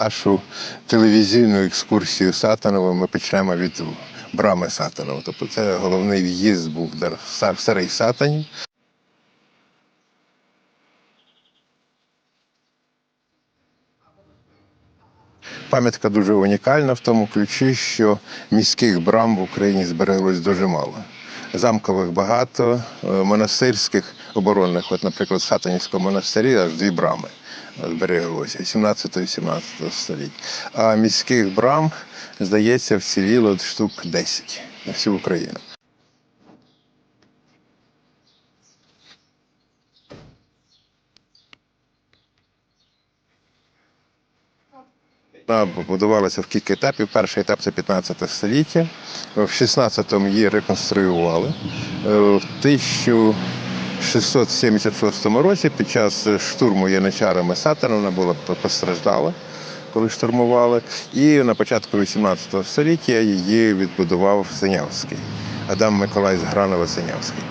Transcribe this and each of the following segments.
Нашу телевізійну екскурсію Сатанова ми почнемо від брами Сатанова. Тобто це головний в'їзд був в старий Сатанів. Пам'ятка дуже унікальна в тому ключі, що міських брам в Україні збереглось дуже мало. Замкових багато, е, монастирських оборонних, от, наприклад, в Сатанівському монастирі аж дві брами збереглося 17-17 століття. А міських брам, здається, вціліло штук 10 на всю Україну. Вона побудувалася в кілька етапів. Перший етап це 15 століття. В 16-му її реконструювали. Е, в 1000 676 році під час штурму яничарами Сатана вона була постраждала, коли штурмували. І на початку 18 століття її відбудував Синявський, Адам Миколай Згранова Синявський.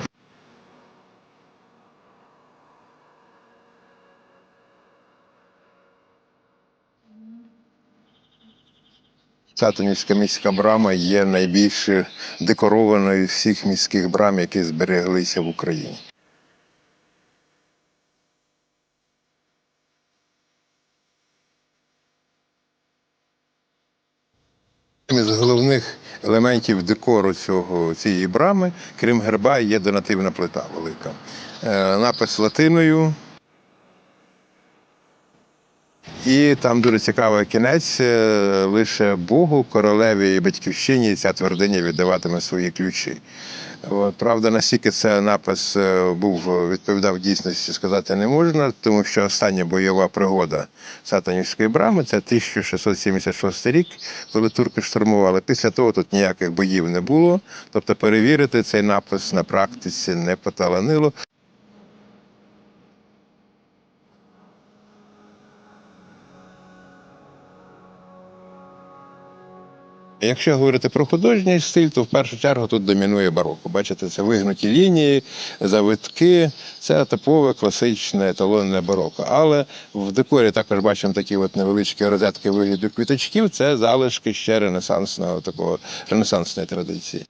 Сатанівська міська брама є найбільш декорованою всіх міських брам, які збереглися в Україні. Із головних елементів декору цього, цієї брами, крім герба, є донативна плита велика. Е, Напис латиною. І там дуже цікавий кінець. е, Лише Богу, королеві і батьківщині ця твердиня віддаватиме свої ключі. От, правда, наскільки це напис е, був відповідав дійсності, сказати не можна, тому що остання бойова пригода Сатанівської брами це 1676 рік, коли турки штурмували. Після того тут ніяких боїв не було. Тобто перевірити цей напис на практиці не поталанило. Якщо говорити про художній стиль, то в першу чергу тут домінує бароко. Бачите, це вигнуті лінії, завитки, це типове класичне еталонне бароко. Але в декорі також бачимо такі от невеличкі розетки вигляду квіточків. Це залишки ще ренесансного такого ренесансної традиції.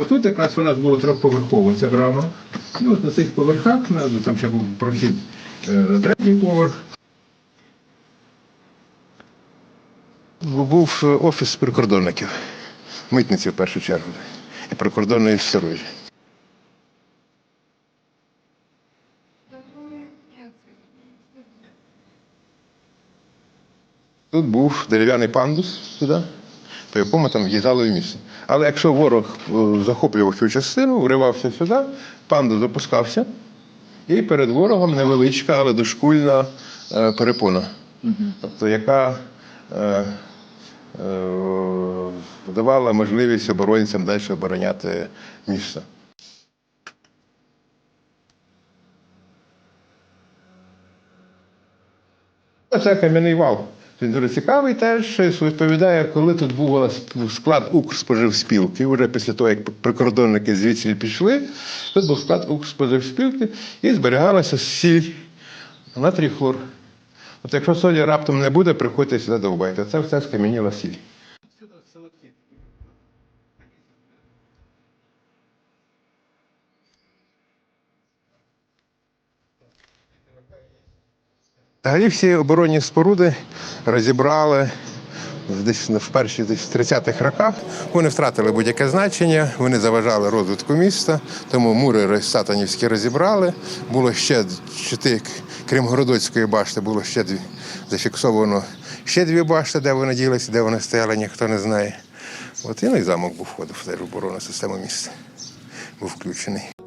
Отут якраз у нас було трьохповерхово, ця брама. І от на цих поверхах, там ще був прохід е, на третій поверх. Був е, офіс прикордонників, митниці в першу чергу, і прикордонної сторожі. Тут був дерев'яний пандус туди, по якому там в'їжджали в місто. Але якщо ворог е, захоплював цю частину, вривався сюди, пандус запускався, і перед ворогом невеличка, але дошкульна е, перепона, тобто яка е, давала можливість оборонцям далі обороняти місто. Це кам'яний вал. Він дуже цікавий теж щось відповідає, коли тут був склад Укрспоживспілки. Уже після того, як прикордонники звідси пішли, тут був склад Укрспоживспілки і зберігалася сіль, натрій хлор. От якщо солі раптом не буде, приходьте сюди довбайте. Це все скам'яніла сіль. Взагалі всі оборонні споруди розібрали десь в перші десь 30-х роках. Вони втратили будь-яке значення, вони заважали розвитку міста, тому мури сатанівські розібрали. Було ще чотири, крім Городоцької башти, було ще дві зафіксовано ще дві башти, де вони ділися, де вони стояли, ніхто не знає. От і замок був входив в оборонну систему міста. Був включений.